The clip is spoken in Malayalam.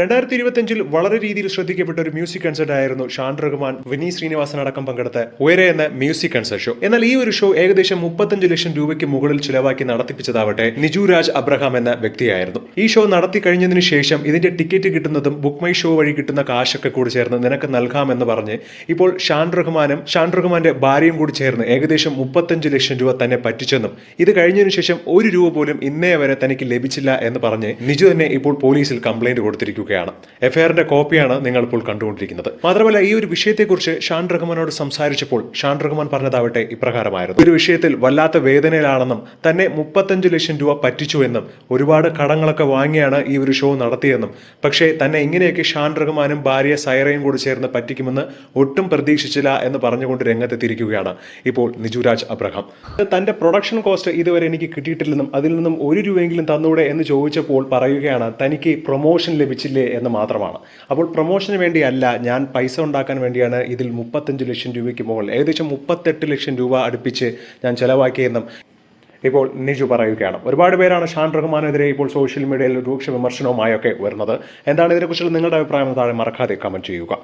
രണ്ടായിരത്തി ഇരുപത്തിയഞ്ചിൽ വളരെ രീതിയിൽ ശ്രദ്ധിക്കപ്പെട്ട ഒരു മ്യൂസിക് കൺസേർട്ട് ആയിരുന്നു ഷാൻ റഹ്മാൻ വിനീ ശ്രീനിവാസൻ അടക്കം പങ്കെടുത്ത ഉയരെ എന്ന മ്യൂസിക് കൺസേർട്ട് ഷോ എന്നാൽ ഈ ഒരു ഷോ ഏകദേശം മുപ്പത്തഞ്ച് ലക്ഷം രൂപയ്ക്ക് മുകളിൽ ചിലവാക്കി നടത്തിപ്പിച്ചതാവട്ടെ നിജു രാജ് അബ്രഹാം എന്ന വ്യക്തിയായിരുന്നു. ഈ ഷോ നടത്തി കഴിഞ്ഞതിന് ശേഷം ഇതിന്റെ ടിക്കറ്റ് കിട്ടുന്നതും ബുക്ക് മൈ ഷോ വഴി കിട്ടുന്ന കാശൊക്കെ കൂടി ചേർന്ന് നിനക്ക് നൽകാമെന്ന് പറഞ്ഞ് ഇപ്പോൾ ഷാൻ റഹ്മാനും ഷാൻ റഹ്മാന്റെ ഭാര്യയും കൂടി ചേർന്ന് ഏകദേശം മുപ്പത്തഞ്ച് ലക്ഷം രൂപ തന്നെ പറ്റിച്ചെന്നും ഇത് കഴിഞ്ഞതിനു ശേഷം ഒരു രൂപ പോലും ഇന്നേ വരെ തനിക്ക് ലഭിച്ചില്ല എന്ന് പറഞ്ഞ് നിജു തന്നെ ഇപ്പോൾ പോലീസിൽ കംപ്ലൈന്റ് കൊടുത്തിരിക്കുകയാണ് എഫ്ഐആറിന്റെ കോപ്പിയാണ് നിങ്ങൾ ഇപ്പോൾ കണ്ടുകൊണ്ടിരിക്കുന്നത്. മാത്രമല്ല ഈ ഒരു വിഷയത്തെക്കുറിച്ച് ഷാൻ റഹ്മാനോട് സംസാരിച്ചപ്പോൾ ഷാൻ റഹ്മാൻ പറഞ്ഞതാവട്ടെ ഇപ്രകാരമായിരുന്നു. ഒരു വിഷയത്തിൽ വല്ലാത്ത വേദനയിലാണെന്നും തന്നെ മുപ്പത്തഞ്ച് ലക്ഷം രൂപ പറ്റിച്ചു എന്നും ഒരുപാട് കടങ്ങളൊക്കെ വാങ്ങിയാണ് ഈ ഒരു ഷോ നടത്തിയെന്നും പക്ഷേ തന്നെ ഇങ്ങനെയൊക്കെ ഷാൻ റഹ്മാനും ഭാര്യ സൈറയും കൂടി ചേർന്ന് പറ്റിക്കുമെന്ന് ഒട്ടും പ്രതീക്ഷിച്ചില്ല എന്ന് പറഞ്ഞുകൊണ്ട് രംഗത്തെത്തിയിരിക്കുകയാണ് ഇപ്പോൾ നിജുരാജ് അബ്രഹാം. തന്റെ പ്രൊഡക്ഷൻ കോസ്റ്റ് ഇതുവരെ എനിക്ക് കിട്ടിയിട്ടില്ലെന്നും അതിൽ നിന്നും ഒരു രൂപയെങ്കിലും തന്നൂടെ എന്ന് ചോദിച്ചപ്പോൾ പറയുകയാണ് തനിക്ക് പ്രൊമോഷൻ ലഭിച്ചില്ലേ എന്ന് മാത്രമാണ്. അപ്പോൾ പ്രൊമോഷന് വേണ്ടിയല്ല ഞാൻ പൈസ ഉണ്ടാക്കാൻ വേണ്ടിയാണ് ഇതിൽ മുപ്പത്തഞ്ച് ലക്ഷം രൂപയ്ക്ക് മുകളിൽ ഏകദേശം മുപ്പത്തെട്ട് ലക്ഷം രൂപ അടുപ്പിച്ച് ഞാൻ ചിലവാക്കിയെന്നും ഇപ്പോൾ നിജു പറയുകയാണ്. ഒരുപാട് പേരാണ് ഷാൻ റഹ്മാനെതിരെ ഇപ്പോൾ സോഷ്യൽ മീഡിയയിൽ രൂക്ഷ വിമർശനവുമായൊക്കെ വരുന്നത്. എന്താണ് ഇതിനെക്കുറിച്ചുള്ള നിങ്ങളുടെ അഭിപ്രായം താഴെ മറക്കാതെ കമന്റ് ചെയ്യുക.